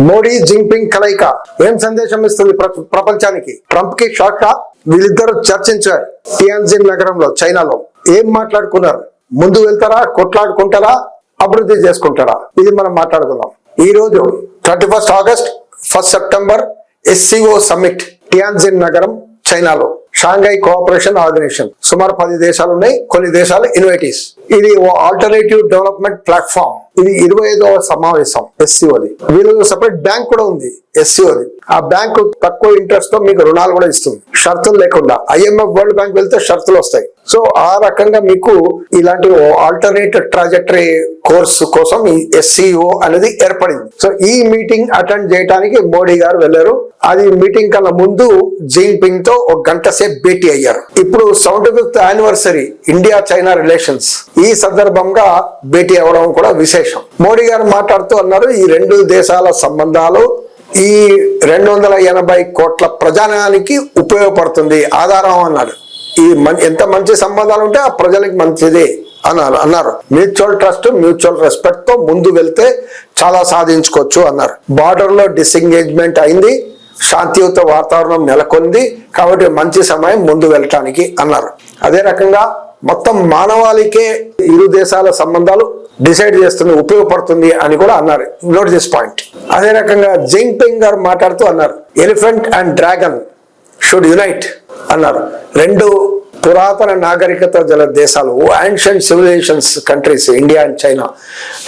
Modi Jinping కలయిక ఏం సందేశం ఇస్తుంది ప్ర- ప్రపంచానికి? ట్రంప్కి షాక్ వీళ్ళిద్దరు చర్చించారు. టియాన్జిన్ నగరంలో చైనాలో. ఏం మాట్లాడుకున్నారు? ముందు వెళ్తారా? కొట్లాడుకుంటారా? అభివృద్ధి చేసుకుంటారా? ఇది మనం మాట్లాడుకుందాం. ఈ రోజు thirty first August first September SCO summit Tianjin నగరం చైనాలో. Shanghai cooperation organisation. సుమారు పది దేశాలు ఉన్నాయి కొన్ని దేశాలు ఇన్వైటీస్. ఇది ఓ ఆల్టర్నేటివ్ డెవలప్మెంట్ ప్లాట్ఫామ్ ఇది ఇరవై ఐదవ సమావేశం ఎస్సీఓది. వీళ్ళు సపరేట్ బ్యాంక్ కూడా ఉంది ఎస్సీఓది. ఆ బ్యాంకు తక్కువ ఇంట్రెస్ట్తో మీకు రుణాలు కూడా ఇస్తుంది. షరతులు లేకుండా. ఐఎంఎఫ్ వరల్డ్ బ్యాంక్ వెళ్తే షరతులు వస్తాయి. సో ఆ రకంగా మీకు ఇలాంటి ఆల్టర్నేట్ ట్రాజెక్టరీ కోర్సు కోసం ఈ ఎస్సీఓ అనేది ఏర్పడింది. సో ఈ మీటింగ్ అటెండ్ చేయడానికి మోడీ గారు వెళ్ళారు. అది మీటింగ్ కన్నా ముందు జింగ్పింగ్తో ఒక గంట సేపు భేటీ అయ్యారు. ఇప్పుడు seventy fifth anniversary India China relations ఈ సందర్భంగా భేటీ అవ్వడం కూడా విశేషం. మోడీ గారు మాట్లాడుతూ అన్నారు ఈ రెండు దేశాల సంబంధాలు ఈ రెండు వందల ఎనభై కోట్ల ప్రజానానికి ఉపయోగపడుతుంది ఆధారం అన్నాడు. ఈ ఎంత మంచి సంబంధాలు ఉంటే ఆ ప్రజలకు మంచిది అన్నారు అన్నారు. మ్యూచువల్ ట్రస్ట్ మ్యూచువల్ రెస్పెక్ట్తో ముందు వెళ్తే చాలా సాధించుకోవచ్చు అన్నారు. బార్డర్లో డిస్ఎంగేజ్మెంట్ అయింది శాంతియుత వాతావరణం నెలకొంది కాబట్టి మంచి సమయం ముందు వెళ్ళటానికి అన్నారు. అదే రకంగా మొత్తం మానవాళికే ఇరు దేశాల సంబంధాలు డిసైడ్ చేస్తుంది ఉపయోగపడుతుంది అని కూడా అన్నారు. Note this point. అదే రకంగా జింగ్పింగ్ గారు మాట్లాడుతూ అన్నారు. Elephant and dragon should unite అన్నారు. రెండు పురాతన నాగరికత గల దేశాలు ancient civilisations countries India and China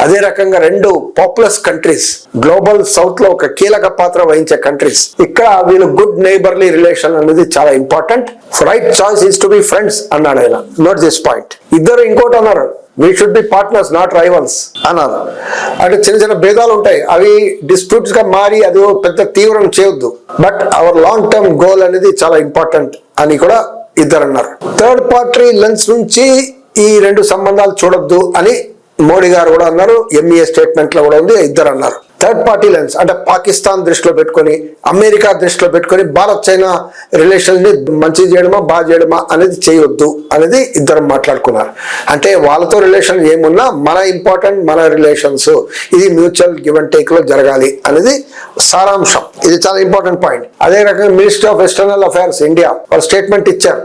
అదే రకంగా రెండు పాపులస్ కంట్రీస్ గ్లోబల్ సౌత్లో ఒక కీలక పాత్ర వహించే కంట్రీస్ ఇక్కడ వీళ్ళు గుడ్ నైబర్లీ రిలేషన్ అనేది చాలా important right choice is to be friends అన్నాడు ఆయన. నోట్ దిస్ పాయింట్ ఇద్దరు ఇంకోటి అన్నారు. We should be partners not rivals అన్నారు. అంటే చిన్న చిన్న భేదాలు ఉంటాయి. అవి డిస్ప్యూట్స్గా మారి అది పెద్ద తీవ్రం చేయొద్దు. But our long term goal అనేది చాలా ఇంపార్టెంట్ అని కూడా ఇద్దరు అన్నారు థర్డ్ పార్టీ లెన్స్ నుంచి ఈ రెండు సంబంధాలు చూడొద్దు అని మోడీ గారు కూడా అన్నారు. ఎంఈఏ స్టేట్మెంట్లో కూడా ఉంది ఇద్దరు అన్నారు థర్డ్ పార్టీ లెన్స్ అంటే పాకిస్తాన్ దృష్టిలో పెట్టుకొని అమెరికా దృష్టిలో పెట్టుకొని భారత్ చైనా రిలేషన్ని మంచి చేయడమా బాగా చేయడమా అనేది చేయొద్దు అనేది ఇద్దరు మాట్లాడుకున్నారు. అంటే వాళ్ళతో రిలేషన్ ఏమున్నా మన ఇంపార్టెంట్ మన రిలేషన్స్ ఇది మ్యూచువల్ గివ్ అండ్ టేక్లో జరగాలి అనేది సారాంశం. ఇది చాలా ఇంపార్టెంట్ పాయింట్ అదే రకంగా ministry of external affairs India వాళ్ళు స్టేట్మెంట్ ఇచ్చారు.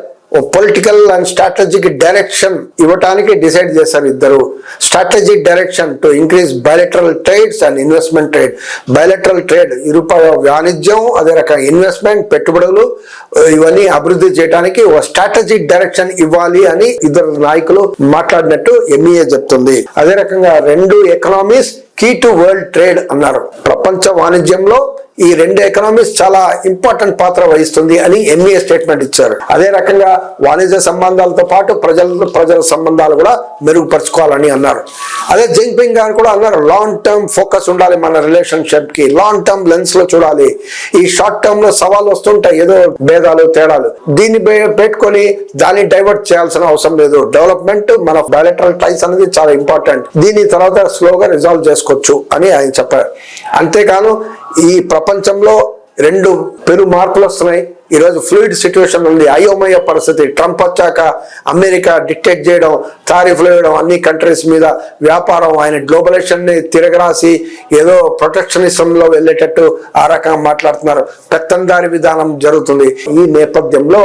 పొలిటికల్ అండ్ స్ట్రాటజిక్ డైరెక్షన్ ఇవ్వటానికి డిసైడ్ చేశారు ఇద్దరు. Strategic direction to increase bilateral trades and investment trade bilateral trade ఇరుపాయ వాణిజ్యం అదే రకంగా ఇన్వెస్ట్మెంట్ పెట్టుబడులు ఇవన్నీ అభివృద్ధి చేయడానికి ఒక స్ట్రాటజిక్ డైరెక్షన్ ఇవ్వాలి అని ఇద్దరు నాయకులు మాట్లాడినట్టు ఎంఈఏ చెప్తుంది. అదే రకంగా రెండు economies key to world trade అన్నారు. ప్రపంచ వాణిజ్యంలో ఈ రెండు ఎకనామీస్ చాలా ఇంపార్టెంట్ పాత్ర వహిస్తుంది అని ఎంఏ స్టేట్మెంట్ ఇచ్చారు. అదే రకంగా వాణిజ్య సంబంధాలతో పాటు ప్రజల ప్రజల సంబంధాలు కూడా మెరుగుపరచుకోవాలని అన్నారు. అదే జింగ్పింగ్ గారు కూడా అన్నారు లాంగ్ టర్మ్ ఫోకస్ ఉండాలి మన రిలేషన్షిప్కి. లాంగ్ టర్మ్ లెన్స్లో చూడాలి. ఈ షార్ట్ టర్మ్లో సవాళ్ళు వస్తుంటాయి ఏదో భేదాలు తేడాలు. దీన్ని పెట్టుకొని దాన్ని డైవర్ట్ చేయాల్సిన అవసరం లేదు. డెవలప్మెంట్ మన బయలెటరల్ టైస్ అనేది చాలా ఇంపార్టెంట్ దీని తర్వాత స్లోగా రిజాల్వ్ చేసుకోవచ్చు అని ఆయన చెప్పారు. అంతేకాను ఈ ప్రపంచంలో రెండు పెను మార్పులు వస్తున్నాయి. ఈరోజు ఫ్లూయిడ్ సిచ్యువేషన్ ఉంది. అయోమయ పరిస్థితి. ట్రంప్ వచ్చాక అమెరికా డిక్టేట్ చేయడం తారీఫ్లు వేయడం అన్ని కంట్రీస్ మీద వ్యాపారం ఆయన గ్లోబలైజేషన్ని తిరగరాసి ఏదో ప్రొటెక్షనిజంలో వెళ్ళేటట్టు ఆ రకంగా మాట్లాడుతున్నారు. పెత్తందారి విధానం జరుగుతుంది. ఈ నేపథ్యంలో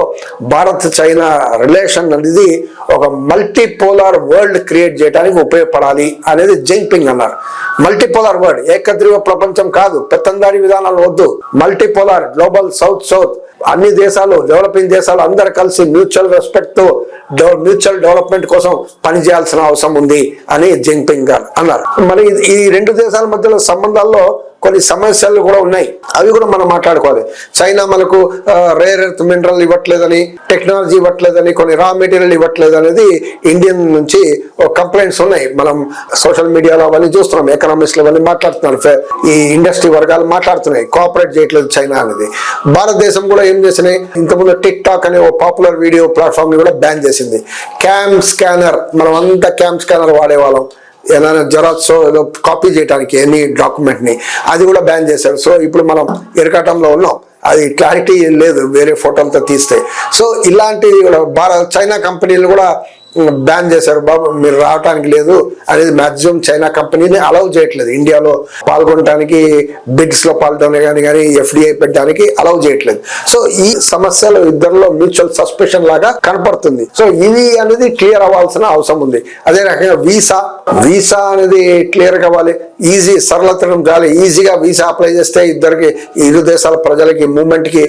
భారత్ చైనా రిలేషన్ అనేది ఒక మల్టీపోలార్ వరల్డ్ క్రియేట్ చేయడానికి ఉపయోగపడాలి అనేది జింగ్పింగ్ అన్నారు. మల్టీపోలార్ వరల్డ్ ఏకద్రీవ ప్రపంచం కాదు. పెత్తందారి విధానాలు వద్దు. మల్టీపోలార్ గ్లోబల్ సౌత్ సౌత్ అన్ని దేశాలు డెవలపింగ్ దేశాలు అందరు కలిసి మ్యూచువల్ రెస్పెక్ట్తో మ్యూచువల్ డెవలప్మెంట్ కోసం పనిచేయాల్సిన అవసరం ఉంది అని జింగ్పింగ్ గారు అన్నారు. మరి ఈ రెండు దేశాల మధ్యలో సంబంధాల్లో కొన్ని సమస్యలు కూడా ఉన్నాయి. అవి కూడా మనం మాట్లాడుకోవాలి. చైనా మనకు రేర్ ఎర్త్ మినరల్ ఇవ్వట్లేదని టెక్నాలజీ ఇవ్వట్లేదని కొన్ని రా మెటీరియల్ ఇవ్వట్లేదు అనేది ఇండియన్ నుంచి కంప్లైంట్స్ ఉన్నాయి. మనం సోషల్ మీడియాలో అవన్నీ చూస్తున్నాం. ఎకనామిక్స్లో అవన్నీ మాట్లాడుతున్నారు. ఈ ఇండస్ట్రీ వర్గాలు మాట్లాడుతున్నాయి. కోఆపరేట్ చేయట్లేదు చైనా అనేది. భారతదేశం కూడా ఏం చేసినాయి ఇంతకుముందు టిక్ టాక్ అనే ఓ పాపులర్ వీడియో ప్లాట్ఫామ్ని కూడా బ్యాన్ చేసింది. క్యామ్ స్కానర్ మనం అంతా క్యామ్ స్కానర్ వాడేవాళ్ళం. ఏదైనా జెరాక్స్ ఏదో కాపీ చేయడానికి ఎనీ డాక్యుమెంట్ని అది కూడా బ్యాన్ చేశారు. సో ఇప్పుడు మనం ఎరకటంలో ఉన్నాం. అది క్లారిటీ లేదు వేరే ఫోటోలతో తీస్తే. సో ఇలాంటి కూడా చైనా కంపెనీలు కూడా బ్యాన్ చేశారు. బాబు మీరు రావటానికి లేదు. అనేది మాక్సిమం చైనా కంపెనీని అలౌ చేయట్లేదు. ఇండియాలో పాల్గొనడానికి బిడ్స్లో కానీ కానీ ఎఫ్డిఐ పెట్టడానికి అలౌ చేయట్లేదు. సో ఈ సమస్యలు ఇద్దరిలో మ్యూచువల్ సస్పెషన్ లాగా కనపడుతుంది. సో ఇది అనేది క్లియర్ అవ్వాల్సిన అవసరం ఉంది. అదే రకంగా వీసా వీసా అనేది క్లియర్ కావాలి ఈజీ సరళతరం కావాలి ఈజీగా వీసా అప్లై చేస్తే ఇద్దరికి ఇరు దేశాల ప్రజలకి మూమెంట్కి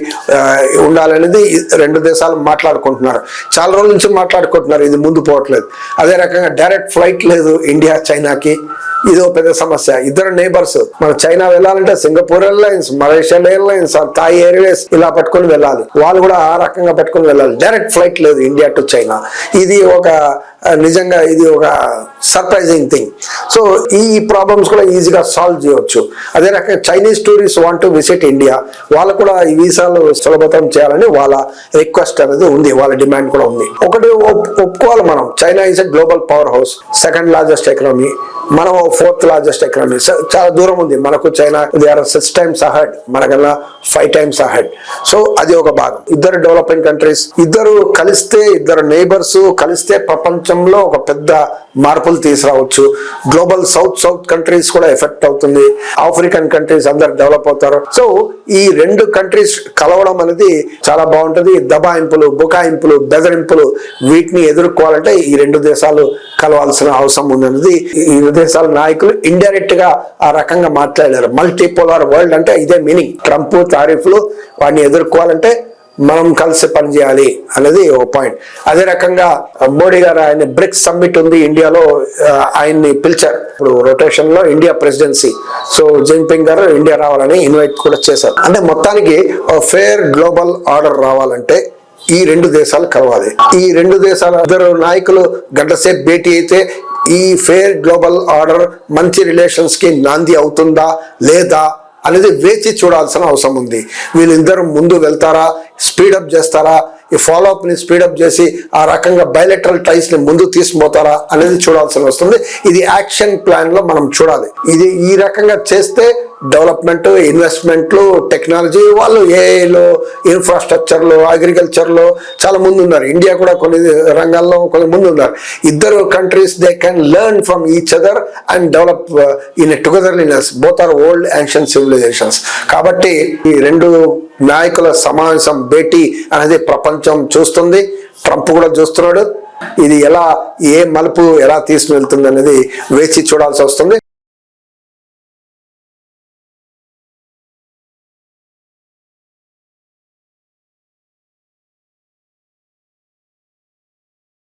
ఉండాలనేది రెండు దేశాలు మాట్లాడుకుంటున్నారు. చాలా రోజుల నుంచి మాట్లాడుకుంటున్నారు ఇది ముందు పోవట్లేదు. అదే రకంగా డైరెక్ట్ ఫ్లైట్ లేదు ఇండియా చైనాకి. ఇది పెద్ద సమస్య. ఇద్దరు నేబర్స్ మన చైనా వెళ్ళాలంటే Singapore airlines Malaysia airlines Thai airways ఇలా పట్టుకుని వెళ్ళాలి. వాళ్ళు కూడా ఆ రకంగా పట్టుకుని వెళ్ళాలి. డైరెక్ట్ ఫ్లైట్ లేదు ఇండియా టు చైనా ఇది ఒక నిజంగా ఇది ఒక సర్ప్రైజింగ్ థింగ్ సో ఈ ప్రాబ్లమ్స్ కూడా ఈజీగా సాల్వ్ చేయవచ్చు అదే రకంగా Chinese tourist want to visit India వాళ్ళు కూడా ఈ వీసాలు సులభతరం చేయాలని వాళ్ళ రిక్వెస్ట్ అనేది ఉంది. వాళ్ళ డిమాండ్ కూడా ఉంది. ఒకటి ఒప్పుకోవాలి మనం. China is a global powerhouse second largest economy మనం ఫోర్త్ లార్జెస్ట్ ఎకనామీ చాలా దూరం ఉంది. మనకు China they are six times ahead మనకన్నా ఫైవ్ టైమ్స్ అహెడ్ సో అది ఒక భాగం. ఇద్దరు డెవలపింగ్ కంట్రీస్ ఇద్దరు కలిస్తే ఇద్దరు నైబర్స్ కలిస్తే ప్రపంచంలో ఒక పెద్ద మార్పులు తీసుకురావచ్చు. గ్లోబల్ సౌత్ సౌత్ కంట్రీస్ కూడా ఎఫెక్ట్ అవుతుంది. ఆఫ్రికన్ కంట్రీస్ అందరు డెవలప్ అవుతారు. సో ఈ రెండు కంట్రీస్ కలవడం అనేది చాలా బాగుంటుంది. దబాయింపులు బుకాయింపులు బెదరింపులు వీటిని ఎదుర్కోవాలంటే ఈ రెండు దేశాలు కలవాల్సిన అవసరం ఉందన్నది ఈ ఇరు దేశాల నాయకులు ఇండైరెక్ట్గా ఆ రకంగా మాట్లాడారు. మల్టీపోలార్ వరల్డ్ అంటే ఇదే మీనింగ్ ట్రంప్ తారీఫ్లు వాడిని ఎదుర్కోవాలంటే మనం కలిసి పనిచేయాలి అనేది ఓ పాయింట్ అదే రకంగా మోడీ గారు ఆయన బ్రిక్స్ సమ్మిట్ ఉంది ఇండియాలో ఆయన్ని పిలిచారు. ఇప్పుడు రొటేషన్లో ఇండియా ప్రెసిడెన్సీ సో జిన్పింగ్ గారు ఇండియా రావాలని ఇన్వైట్ కూడా చేశారు. అంటే మొత్తానికి ఫేర్ గ్లోబల్ ఆర్డర్ రావాలంటే ఈ రెండు దేశాలు కలవాలి. ఈ రెండు దేశాల ఇద్దరు నాయకులు గంటసేపు భేటీ అయితే ఈ ఫేర్ గ్లోబల్ ఆర్డర్ మంచి రిలేషన్స్కి నాంది అవుతుందా లేదా అనేది వేచి చూడాల్సిన అవసరం ఉంది. వీళ్ళిద్దరు ముందు వెళ్తారా స్పీడప్ చేస్తారా ఈ ఫాలోఅప్ని ని స్పీడప్ చేసి ఆ రకంగా బయలెటరల్ టైస్ని ముందు తీసుకుపోతారా అనేది చూడాల్సిన వస్తుంది ఇది యాక్షన్ ప్లాన్లో మనం చూడాలి. ఇది ఈ రకంగా చేస్తే డెవలప్మెంట్ ఇన్వెస్ట్మెంట్లు టెక్నాలజీ వాళ్ళు ఏఐలో ఇన్ఫ్రాస్ట్రక్చర్లో అగ్రికల్చర్లో చాలా ముందు ఉన్నారు ఇండియా కూడా కొన్ని రంగాల్లో కొన్ని ముందు ఉన్నారు ఇద్దరు countries they can learn from each other and develop in togetherliness both are old ancient civilisations కాబట్టి ఈ రెండు నాయకుల సమావేశం భేటీ అనేది ప్రపంచం చూస్తుంది. ట్రంప్ కూడా చూస్తున్నాడు. ఇది ఎలా ఏ మలుపు ఎలా తీసుకువెళ్తుంది అనేది వేచి చూడాల్సి వస్తుంది.